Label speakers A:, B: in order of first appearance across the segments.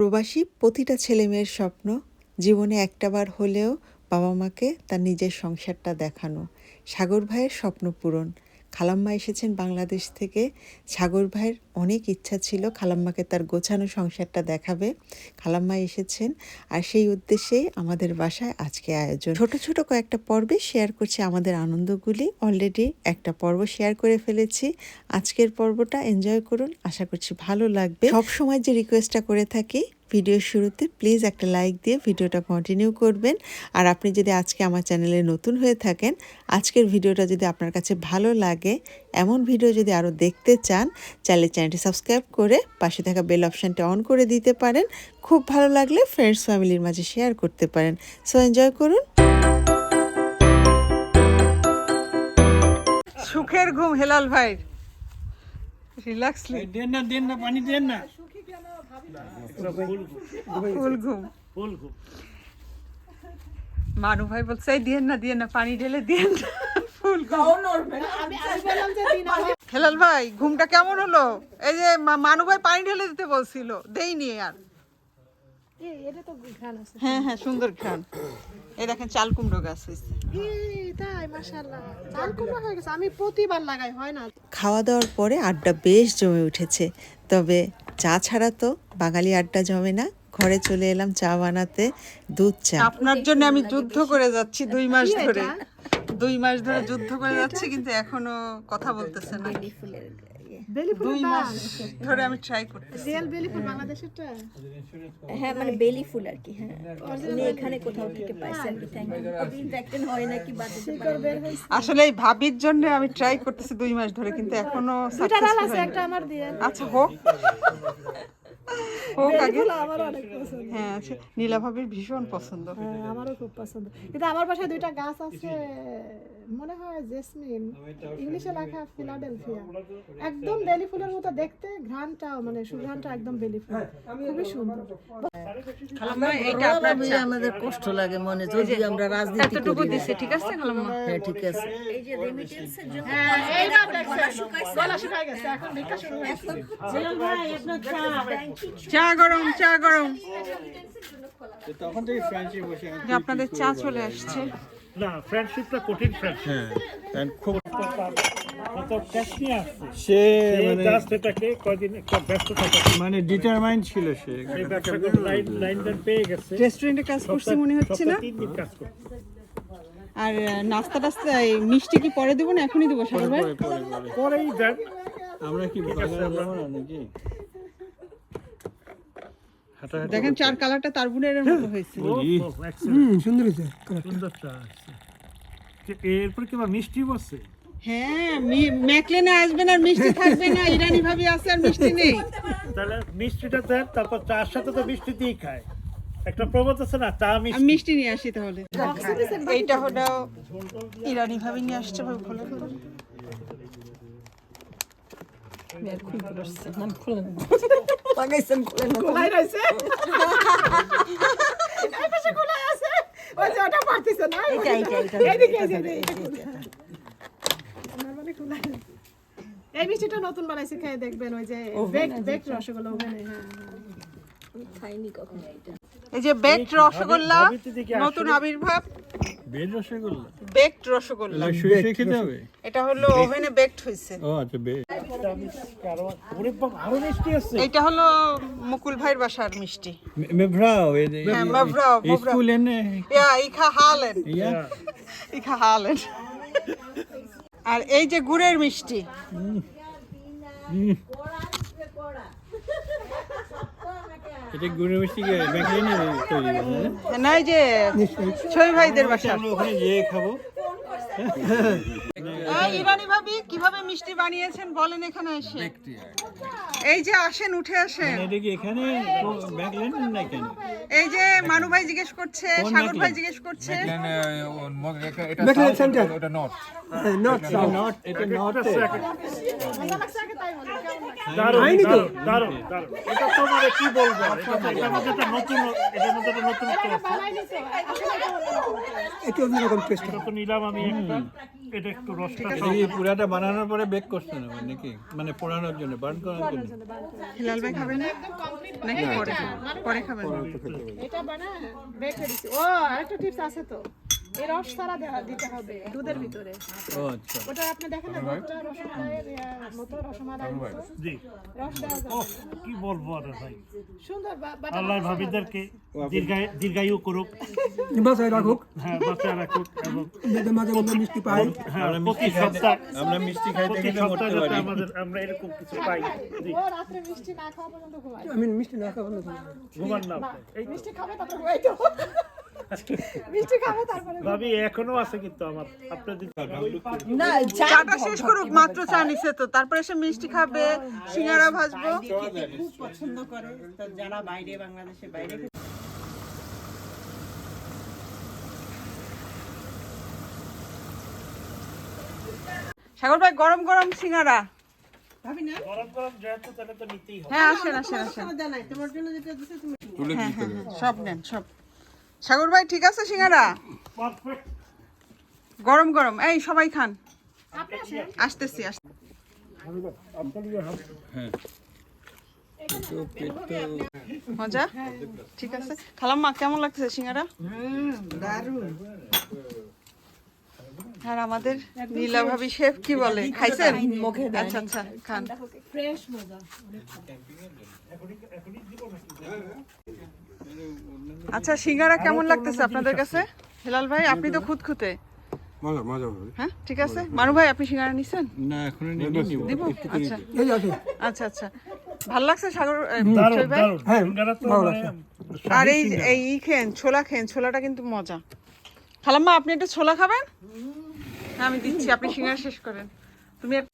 A: প্রবাসী প্রতিটা ছেলে মেয়ের স্বপ্ন জীবনে একটাবার হলেও বাবা মাকে তার নিজের সংসারটা দেখানো। সাগর ভাইয়ের স্বপ্ন পূরণ। খালাম্মা এসেছেন বাংলাদেশ থেকে। সাগর ভাইয়ের অনেক ইচ্ছা ছিল খালাম্মাকে তার গোছানো সংসারটা দেখাবে। খালাম্মা এসেছেন আর সেই উদ্দেশ্যেই আমাদের বাসায় আজকে আয়োজন। ছোট ছোট কয়েকটা পর্বে শেয়ার করছি আমাদের আনন্দগুলি। অলরেডি একটা পর্ব শেয়ার করে ফেলেছি। আজকের পর্বটা এনজয় করুন। আশা করছি ভালো লাগবে। সব সময় যে রিকোয়েস্টটা করে থাকি ভিডিওর শুরুতে প্লিজ একটা লাইক দিয়ে ভিডিওটা কন্টিনিউ করবেন। আর আপনি যদি আজকে আমার চ্যানেলে নতুন হয়ে থাকেন, আজকের ভিডিওটা যদি আপনার কাছে ভালো লাগে, এমন ভিডিও যদি আরও দেখতে চান চাইলে চ্যানেলটি সাবস্ক্রাইব করে পাশে থাকা বেল অপশানটা অন করে দিতে পারেন। খুব ভালো লাগলে ফ্রেন্ডস ফ্যামিলির মাঝে শেয়ার করতে পারেন। সো এনজয় করুন। সুখের ঘুম হেলাল ভাই। রিল্যাক্সলি
B: দেন না দেন না পানি দেন না।
A: ফুল ঘুম।
B: ফুল খুব
A: মানু ভাই বলছে দিয়েন না দিয়েন না পানি ঢেলে দিয়েন না। ফুল হেলাল ভাই ঘুমটা কেমন হলো? এই যে মা- মানু ভাই পানি ঢেলে দিতে বলছিল দেইনি আর। হ্যাঁ হ্যাঁ সুন্দর ঘ্রাণ। এই দেখেন চাল কুমড়ো গাছ হয়েছে।
C: এই তাই মাশাআল্লাহ। চাল কুমড়ো হয়ে গেছে আমি প্রতিবার লাগাই হয় না?
A: খাওয়া দাওয়ার পরে আড্ডা বেশ জমে উঠেছে। তবে চা ছাড়া তো বাঙালি আড্ডা জমে না। ঘরে চলে এলাম চা বানাতে দুধ চা। আপনার জন্য আমি যুদ্ধ করে যাচ্ছি দুই মাস ধরে। দুই মাস ধরে যুদ্ধ করে যাচ্ছে কিন্তু এখনও কথা বলতেছে না।
C: বেলি
A: দুই মাস ধরে আমি ট্রাই করতেছি।
C: রিয়েল বেলি ফুল বাংলাদেশেরটা?
D: হ্যাঁ মানে বেলি ফুল আর কি হ্যাঁ। উনি এখানে কোথাও থেকে পাইছেন কি থ্যাংক ইউ দেখতেন হয় নাকি
A: আসলে এই ভাবির জন্য আমি ট্রাই করতেছি দুই মাস ধরে কিন্তু
C: এখনও
A: আচ্ছা হোক। হোক আগে
C: আমার অনেক পছন্দ।
A: হ্যাঁ আচ্ছা ভীষণ পছন্দ।
C: হ্যাঁ, আমারও খুব পছন্দ। কিন্তু আমার বাসায় দুইটা গাছ আছে। মনে হয় জেসমিন ইংলিশে লেখা ফিলাডেলফিয়া। একদম বেলি ফুলের মতো দেখতে ঘ্রাণটাও মানে সুঘ্রাণটা একদম বেলি ফুল। খুবই সুন্দর।
A: আপনার।
E: আমাদের কষ্ট লাগে মনে যদি আমরা রাজনীতি
A: এতটুকু দিছে ঠিক আছে খালাম্মা?
E: হ্যাঁ ঠিক আছে।
D: এই যে রেমিটেন্সের জন্য
C: হ্যাঁ গলা শুকায় গেছে এখন ভিক্ষা শুরু হয়েছে।
A: চা। গরম চা গরম।
B: তখন থেকে ফ্রেন্ডশিপ বসে
A: আপনাদের চা চলে আসছে।
B: না ফ্রেন্ডশিপটা কঠিন ফ্রেন্ডশিপ
F: হ্যাঁ খুব সে মানে
B: এটাকে কয়দিন একটা ব্যস্ত থাকে
F: মানে ডিটারমাইন্ড ছিল সে।
B: লাইন লাইন পেয়ে গেছে।
A: রেস্টুরেন্টে কাজ করছে মনে হচ্ছে না?
B: তিন দিন কাজ করছে।
A: আর নাস্তা টাস্তা এই মিষ্টি কি পরে দেবো না এখনই দেবো সাগর ভাই?
B: পরেই দেন।
F: আমরা কি বাজারে যাব না নাকি? হাঁটাহাঁটি
A: দেখেন চার কালারটা তার বুনের মতো হয়েছে।
B: সুন্দর হয়েছে সুন্দর চা এরপর কি মিষ্টি বসছে
A: হ্যাঁ ম্যাকলেনে আসবেন আর মিষ্টি থাকবে না ইরানি ভাবি আছে আর মিষ্টি নেই।
B: তাহলে মিষ্টিটা দেন তারপর চার সাথে তো মিষ্টি দিয়ে খায়। একটা প্রবাদ আছে না চা মিষ্টি।
A: মিষ্টি নিয়ে আসি তাহলে। এইটা হলো ইরানি ভাবি নিয়ে আসছে ভাবে খোলে তো।
E: লাগাইছেন খুলে না
C: খোলাই রয়েছে এই পাশে খোলাই আছে ওই যে ওটা পারতেছে না
E: এটা
C: এই মিষ্টিটা নতুন বানাইছে খেয়ে দেখবেন ওই যে বেক বেক রসগোল্লা ওখানে হ্যাঁ
D: খাইনি কখনো এটা
A: এই যে বেকড রসগোল্লা নতুন আবির্ভাব
F: বেড রসগোল্লা
A: বেকড রসগোল্লা
F: শুয়ে খেতে হবে
A: এটা হলো ওভেনে বেকড হয়েছে
F: ও আচ্ছা বেড
B: আরও ওরে বাবা, আরও মিষ্টি আছে।
A: এটা হলো মুকুল ভাইয়ের বাসার মিষ্টি।
F: মেভরাও
A: হ্যাঁ, ইয়া ইখা হালেন।
F: ইয়া?
A: ইখা হালেন। আর এই যে গুড়ের মিষ্টি।
F: এটা গুড়ের মিষ্টি হ্যাঁ?
A: না এই যে ছয় ভাইদের বাসা।
F: আমরা ওখানে খাব।
A: ইরানি ভাবি কীভাবে মিষ্টি বানিয়েছেন বলেন এখানে এসে। এই যে আসেন উঠে আসেন।
F: এখানে না কেন?
A: এই যে মানু ভাই জিজ্ঞেস করছে সাগর ভাই জিজ্ঞেস করছে।
F: এটা নট এটা নট
B: দারুণ দারুণ দারুণ দারুণ এটা মানে কি বলব? একটা নতুন এটার মধ্যে একটা নতুন এটা তো নিলাম আমি একটা। এটা একটু রসটা
F: এটা পুরাটা বানানোর পরে বেক করছেন আবার নাকি মানে পোড়ানোর জন্য বার্ন করার জন্য?
C: জন্য বার করে
A: হিলাল ভাই খাবেন না? নাকি পরে পরে খাবেন
C: এটা বানা বেকে দিছি ও আরেকটা টিপস আছে তো। এই রস সারা দেওয়া দিতে হবে দুধের ভিতরে।
F: আচ্ছা।
C: ওটা আপনি দেখেন না দুধটা রসমালাইয়ের মতো রসমালাই
B: জি।
C: রস দেওয়া
B: কি বলব আর ভাই।
C: সুন্দর
B: আল্লাহ ভাবিদেরকে দীর্ঘায় দীর্ঘায়ু করুক।
G: বাসায় রাখুক।
B: হ্যাঁ বাঁচায় রাখুক এবং
G: মাঝে মধ্যে মিষ্টি পাই।
B: হ্যাঁ প্রতি সপ্তাহ
F: আমরা মিষ্টি খাইতে গেলে মরতে পারি।
B: আমাদের আমরা এরকম কিছু পাই। জি।
C: ও রাত্রে মিষ্টি না খাওয়া পর্যন্ত ঘুমায়।
G: আমি মিষ্টি না খাব না
B: ঘুমান না। এই
C: মিষ্টি খাবে তারপরে ঘুমাই তো মিষ্টি খাবে তারপরে
B: ভাবি এখনও আছে কিন্তু আমার। আপনাদের
A: চাটা শেষ করুক মাত্র চা নিছে তো। তারপরে এসে মিষ্টি খাবে সিঙ্গারা ভাজবো।
H: খুব পছন্দ করে। তো যারা বাইরে বাংলাদেশে বাইরে
A: সাগর ভাই গরম গরম সিঙ্গারা।
B: গরম গরম যেহেতু তাহলে তো নিতেই হবে।
A: হ্যাঁ আসেন আসেন আসেন।
H: জানাই তোমার জন্য যেটা দিছে তুমি
A: হ্যাঁ হ্যাঁ হ্যাঁ, সব নেন সব। সাগর ভাই, ঠিক আছে সিঙ্গারা? গরম গরম। এই, সবাই খান। আসতেছি ঠিক আছে। কেমন সিঙ্গারা? আর আমাদের নীলা ভাবি শেফ কি বলে? খাইছেন? আচ্ছা আচ্ছা খান। আচ্ছা সিঙ্গারা কেমন লাগতেছে আপনাদের কাছে? হেলাল ভাই আপনি তো খুঁতখুঁতে।
G: মজা মজা
A: হ্যাঁ ঠিক আছে? মানু ভাই আপনি সিঙ্গারা নিছেন?
F: না এখনও নিয়ে নিব
A: দিব? আচ্ছা।
G: এই আছে
A: আচ্ছা আচ্ছা। ভালো লাগছে সাগর ভাই?
G: হ্যাঁ,
B: সিঙ্গারা তো
G: ভালো
B: মানে
A: আর এই এই খেন ছোলা খেন ছোলাটা কিন্তু মজা। খালাম্মা আপনি একটু ছোলা খাবেন? হ্যাঁ আমি দিচ্ছি আপনি সিঙ্গারা শেষ করেন। তুমি
C: হয়ে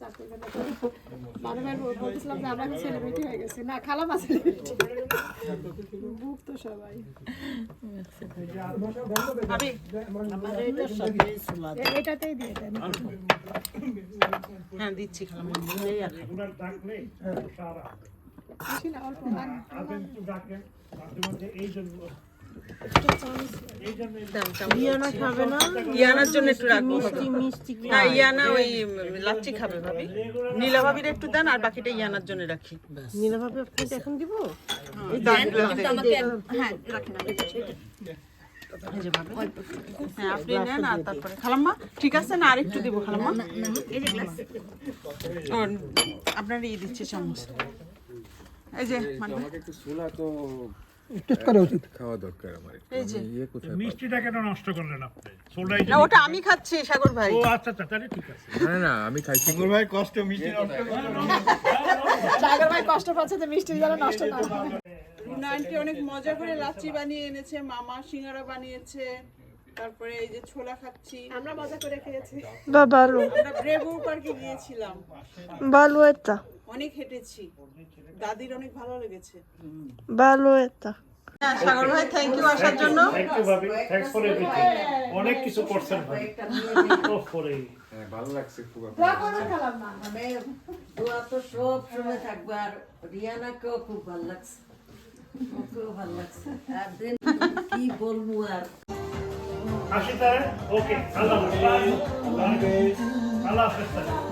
A: হ্যাঁ দিচ্ছি
B: মাঝে এই জন্য
A: ইয়ানার জন্য একটু রাখব না ইয়ানা ওই লাচ্ছি খাবে ভাবি। নীলা ভাবির একটু দেন আর বাকিটা ইয়ানার জন্য রাখি।
H: এখন দিব?
D: হ্যাঁ। দিচ্ছি।
A: হ্যাঁ আপনি নেন আর তারপরে খালাম্মা ঠিক আছে? না আরেকটু দিব খালাম্মা।
D: এই যে গ্লাস
A: ও আপনার ই দিচ্ছে চামচ এই যে মানে
G: টেস্ট করা উচিত।
A: এই যে।
B: মিষ্টিটা কেন নষ্ট করলেন আপনি।
A: না ওটা আমি খাচ্ছি সাগর ভাই।
B: ও আচ্ছা আচ্ছা তাহলে ঠিক আছে।
F: সাগর ভাই কষ্ট মিষ্টি নষ্ট।
C: সাগর ভাই কষ্ট পাচ্ছে যে মিষ্টি যেন নষ্ট না
A: নাইনটি অনেক মজা করে লাচ্ছি বানিয়ে এনেছে মামা সিঙ্গারা বানিয়েছে তারপরে এই যে ছোলা খাচ্ছি।
C: আমরা মজা করে খেয়েছি।
A: আমরা ব্রেভুর পার্কে গিয়েছিলাম।
I: ভালো এটা
A: অনেক হেঁটেছি। দাদির অনেক ভালো লেগেছে।
I: ভালো এটা।
A: হ্যাঁ সাগর ভাই থ্যাংক ইউ আসার জন্য।
B: থ্যাংক ইউ ভাবি। থ্যাঙ্কস ফর এভরিথিং অনেক কিছু করছেন ভাই ও ফরে
C: দোয়া করুন খালাম না
E: দোয়া তো সব সময় থাকবে আর রিয়ানাকেও খুব ভালো লাগছে। ওকেও ভালো লাগছে। আর দেন কি বলব আর।
B: আসি তাহলে ওকে আল্লাহ হাফেজ। আল্লাহ হাফেজ।